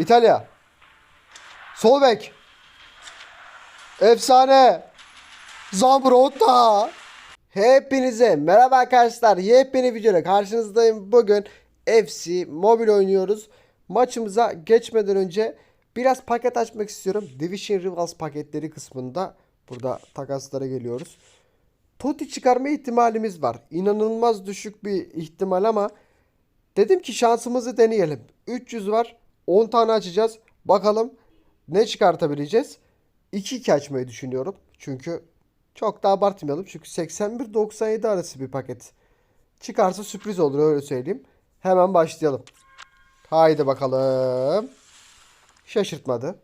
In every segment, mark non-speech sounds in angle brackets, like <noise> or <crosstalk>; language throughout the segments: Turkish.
İtalya. Sol bek. Efsane. Zambrotta. Hepinize merhaba arkadaşlar. Yepyeni videoda karşınızdayım. Bugün FC mobil oynuyoruz. Maçımıza geçmeden önce biraz paket açmak istiyorum. Division Rivals paketleri kısmında burada takaslara geliyoruz. Totti çıkarma ihtimalimiz var. İnanılmaz düşük bir ihtimal ama dedim ki şansımızı deneyelim. 300 var. 10 tane açacağız. Bakalım ne çıkartabileceğiz. 2-2 açmayı düşünüyorum. Çünkü çok da abartmayalım. Çünkü 81-97 arası bir paket. Çıkarsa sürpriz olur öyle söyleyeyim. Hemen başlayalım. Haydi bakalım. Şaşırtmadı.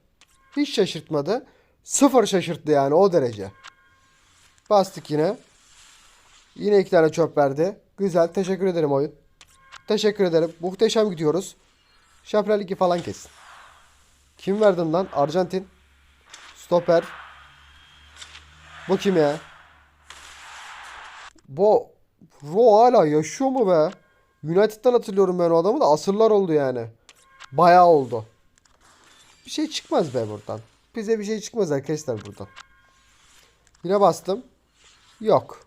Hiç şaşırtmadı. Sıfır şaşırttı yani o derece. Bastık yine. Yine iki tane çöp verdi. Güzel. Teşekkür ederim oyun. Teşekkür ederim. Muhteşem gidiyoruz. Şampiyonlar Ligi falan kesin. Kim verdin lan? Arjantin. Stoper. Bu kim ya? Bu Ro hala yaşıyor mu be? United'dan hatırlıyorum ben o adamı da asırlar oldu yani. Bayağı oldu. Bir şey çıkmaz be buradan. Bize bir şey çıkmaz arkadaşlar buradan. Yine bastım. Yok.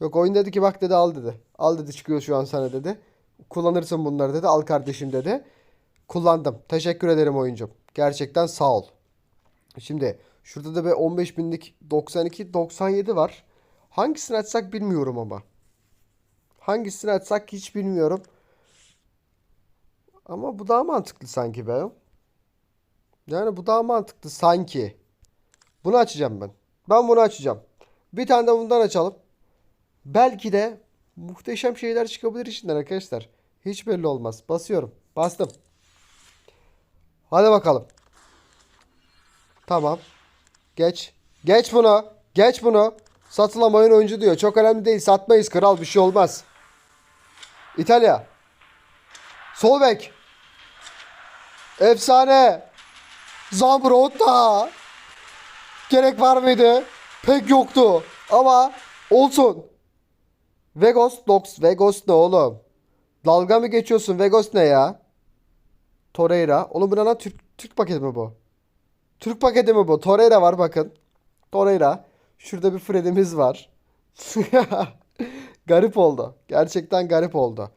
Yok oyun dedi ki bak dedi al dedi. Al dedi çıkıyor şu an sana dedi. Kullanırsın bunları dedi. Al kardeşim dedi. Kullandım. Teşekkür ederim oyuncum. Gerçekten sağ ol. Şimdi şurada da bir 15 binlik 92 97 var. Hangisini açsak bilmiyorum ama. Hangisini açsak hiç bilmiyorum. Ama bu daha mantıklı sanki be. Yani bu daha mantıklı sanki. Bunu açacağım ben. Ben bunu açacağım. Bir tane de bundan açalım. Belki de muhteşem şeyler çıkabilir içinden arkadaşlar. Hiç belli olmaz. Basıyorum. Bastım. Hadi bakalım. Tamam. Geç. Geç bunu. Geç bunu. Satılamayan oyuncu diyor. Çok önemli değil. Satmayız kral. Bir şey olmaz. İtalya. Sol bek. Efsane. Zambrotta. Gerek var mıydı? Pek yoktu. Ama olsun. Vegos Dox. Vegos ne oğlum? Dalga mı geçiyorsun? Vegos ne ya? Torreira. Oğlum bu ne lan? Türk, Türk paketi mi bu? Türk paketi mi bu? Torreira var bakın. Torreira. Şurada bir Fred'imiz var. <laughs> garip oldu. Gerçekten garip oldu.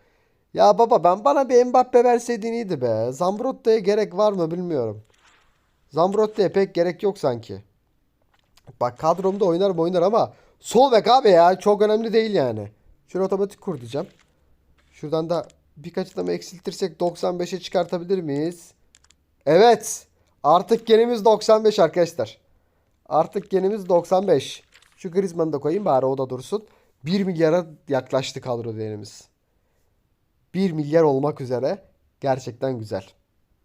Ya baba ben bana bir Mbappe verseydin iyiydi be. Zambrotta'ya gerek var mı bilmiyorum. Zambrotta'ya pek gerek yok sanki. Bak kadromda oynar oynar ama sol bek abi ya çok önemli değil yani. Şöyle otomatik kur diyeceğim. Şuradan da birkaç adamı eksiltirsek 95'e çıkartabilir miyiz? Evet. Artık genimiz 95 arkadaşlar. Artık genimiz 95. Şu Griezmann'ı da koyayım bari o da dursun. 1 milyara yaklaştı kadro değerimiz. 1 milyar olmak üzere. Gerçekten güzel.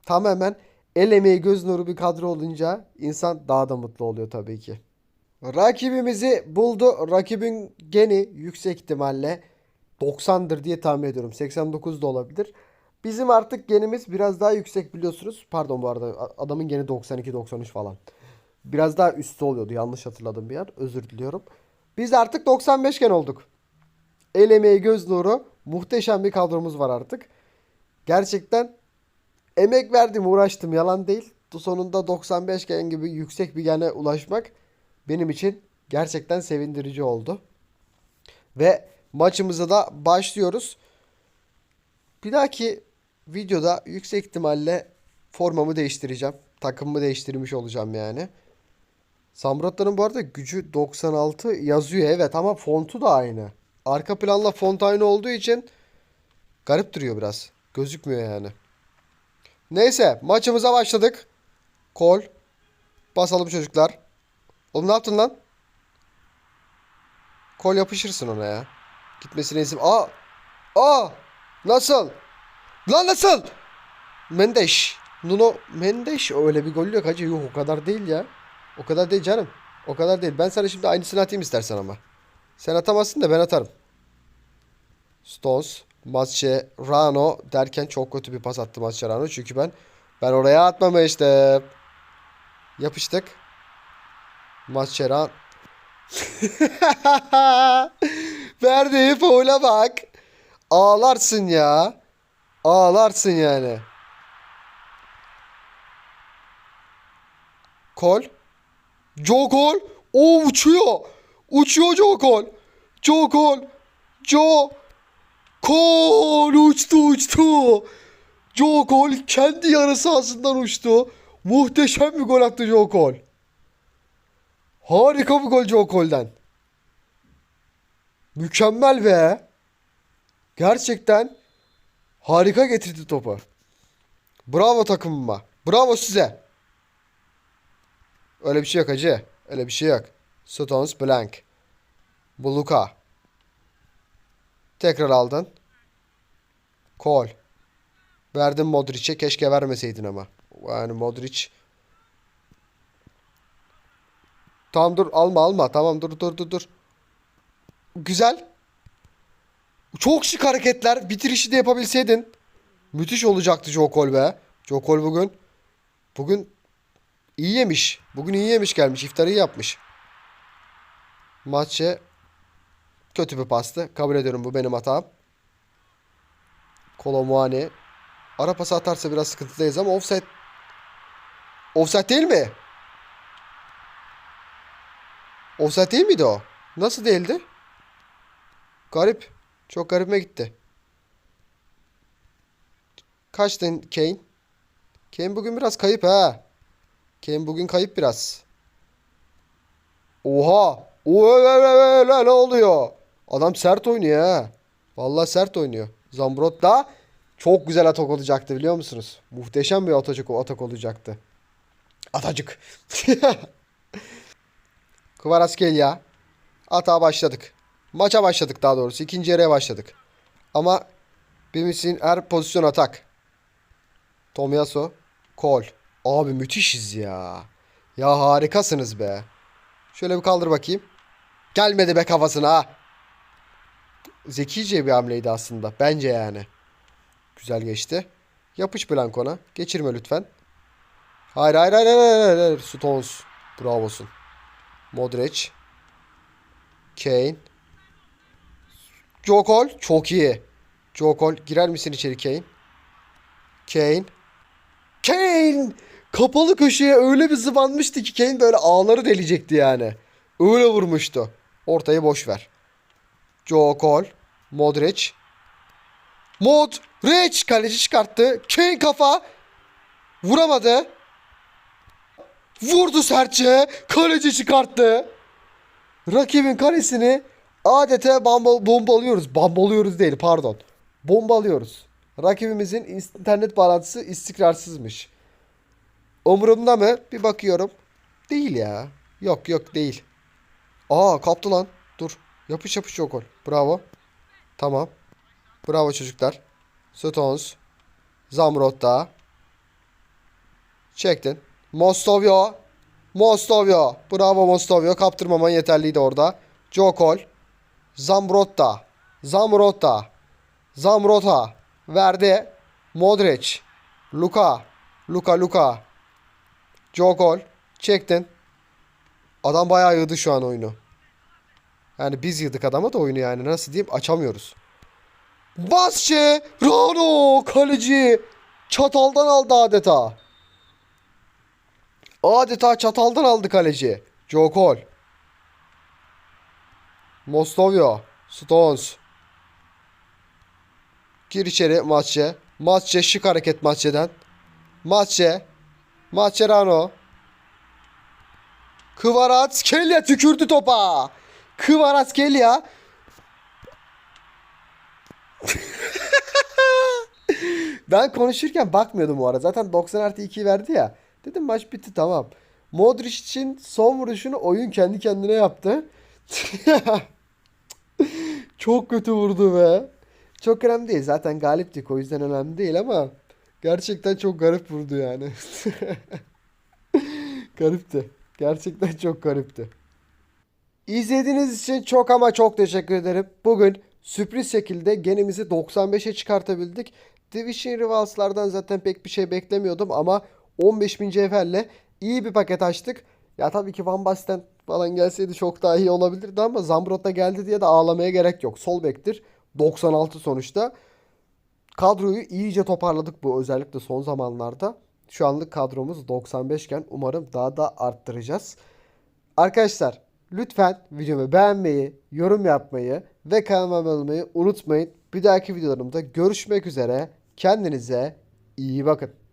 Tamamen el emeği göz nuru bir kadro olunca insan daha da mutlu oluyor tabii ki. Rakibimizi buldu. Rakibin geni yüksek ihtimalle 90'dır diye tahmin ediyorum. 89 da olabilir. Bizim artık genimiz biraz daha yüksek biliyorsunuz. Pardon bu arada adamın geni 92-93 falan. Biraz daha üstü oluyordu. Yanlış hatırladım bir yer. Özür diliyorum. Biz artık 95 gen olduk. El emeği göz nuru. Muhteşem bir kadromuz var artık. Gerçekten emek verdim uğraştım yalan değil. Sonunda 95 gen gibi yüksek bir gene ulaşmak benim için gerçekten sevindirici oldu. Ve maçımıza da başlıyoruz. Bir dahaki videoda yüksek ihtimalle formamı değiştireceğim. Takımımı değiştirmiş olacağım yani. Samratların bu arada gücü 96 yazıyor evet ama fontu da aynı. Arka planla font aynı olduğu için garip duruyor biraz. Gözükmüyor yani. Neyse maçımıza başladık. Kol. Basalım çocuklar. Oğlum ne yaptın lan? Kol yapışırsın ona ya. Gitmesine izin. Aa! Aa! Nasıl? Lan nasıl? Mendeş. Nuno Mendeş öyle bir gol yok hacı. Yok o kadar değil ya. O kadar değil canım. O kadar değil. Ben sana şimdi aynısını atayım istersen ama. Sen atamazsın da ben atarım. Stones, Mascherano derken çok kötü bir pas attı Mascherano. Çünkü ben ben oraya atmamıştım. Yapıştık. Mascherano. <laughs> Verdiği faula bak. Ağlarsın ya. Ağlarsın yani. Kol. Joe Cole. O uçuyor. Uçuyor Joe Cole. Joe Cole. Joe Cole uçtu uçtu. Joe Cole kendi yarı sahasından uçtu. Muhteşem bir gol attı Joe Cole. Harika bir gol Joe Cole'den. Mükemmel be. Gerçekten harika getirdi topu. Bravo takımıma. Bravo size. Öyle bir şey yok hacı. Öyle bir şey yok. Stones blank. Bu Luka. Tekrar aldın. Kol. Verdin Modric'e. Keşke vermeseydin ama. Yani Modric. Tamam dur alma alma. Tamam dur dur dur dur. Güzel. Çok şık hareketler. Bitirişi de yapabilseydin. Müthiş olacaktı Joe Cole be. Joe Cole bugün bugün iyi yemiş. Bugün iyi yemiş gelmiş. İftarı iyi yapmış. Maçı kötü bir pastı. Kabul ediyorum bu benim hatam. Kolomuani. Ara pası atarsa biraz sıkıntıdayız ama offside offside değil mi? Offside değil miydi o? Nasıl değildi? Garip. Çok garibime gitti. Kaçtın Kane? Kane bugün biraz kayıp ha. Kane bugün kayıp biraz. Oha! Oha ne oluyor? Adam sert oynuyor ha. Vallahi sert oynuyor. Zambrot da çok güzel atak olacaktı biliyor musunuz? Muhteşem bir atacık atak olacaktı. Atacık. <laughs> Kvaratskhelia. Atağa başladık. Maça başladık daha doğrusu. İkinci yarıya başladık. Ama Bimis'in her pozisyon atak. Tomiyasu. Kol. Abi müthişiz ya. Ya harikasınız be. Şöyle bir kaldır bakayım. Gelmedi be kafasına ha. Zekice bir hamleydi aslında. Bence yani. Güzel geçti. Yapış Blanco'na. Geçirme lütfen. Hayır hayır hayır hayır. hayır, hayır. Stones. Bravosun. Modric. Kane. Joe Cole. Çok iyi. Joe Cole. Girer misin içeri Kane? Kane. Kane! Kapalı köşeye öyle bir zıvanmıştı ki Kane böyle ağları delecekti yani. Öyle vurmuştu. Ortayı boş ver. Joe Cole. Modric. Modric kaleci çıkarttı. Kane kafa. Vuramadı. Vurdu sertçe. Kaleci çıkarttı. Rakibin kalesini adeta bomba, bombalıyoruz. Bombalıyoruz değil pardon. Bombalıyoruz. Rakibimizin internet bağlantısı istikrarsızmış. Umurumda mı? Bir bakıyorum. Değil ya. Yok yok değil. Aa kaptı lan. Dur. Yapış yapış yok gol. Bravo. Tamam. Bravo çocuklar. Stones. Zamrotta. Çektin. Mostovio. Mostovio. Bravo Mostovio. Kaptırmaman yeterliydi orada. Jokol. Zambrotta. Zamrotta. Zamrota. Verdi. Modric. Luka. Luka Luka. Jokol. Çektin. Adam bayağı yığdı şu an oyunu. Yani biz yığdık adama da oyunu yani. Nasıl diyeyim açamıyoruz. Basçe. Rano. Kaleci. Çataldan aldı adeta. Adeta çataldan aldı kaleci. Joe Cole. Mostovio. Stones. Gir içeri Matçe. Matçe şık hareket Matçe'den. Matçe. Matçerano. Kvaratskhelia tükürdü topa. Kvaratskhelia. <laughs> ben konuşurken bakmıyordum o ara. Zaten 90 artı 2 verdi ya. Dedim maç bitti tamam. Modric için son vuruşunu oyun kendi kendine yaptı. <laughs> Çok kötü vurdu be. Çok önemli değil. Zaten galiptik o yüzden önemli değil ama gerçekten çok garip vurdu yani. <laughs> Garipti. Gerçekten çok garipti. İzlediğiniz için çok ama çok teşekkür ederim. Bugün sürpriz şekilde genimizi 95'e çıkartabildik. Division Rivals'lardan zaten pek bir şey beklemiyordum ama 15.000 cevherle iyi bir paket açtık. Ya tabii ki Van Basten falan gelseydi çok daha iyi olabilirdi ama Zambrot da geldi diye de ağlamaya gerek yok. Sol bektir. 96 sonuçta. Kadroyu iyice toparladık bu özellikle son zamanlarda. Şu anlık kadromuz 95 iken umarım daha da arttıracağız. Arkadaşlar lütfen videomu beğenmeyi, yorum yapmayı ve kanalıma abone olmayı unutmayın. Bir dahaki videolarımda görüşmek üzere. Kendinize iyi bakın.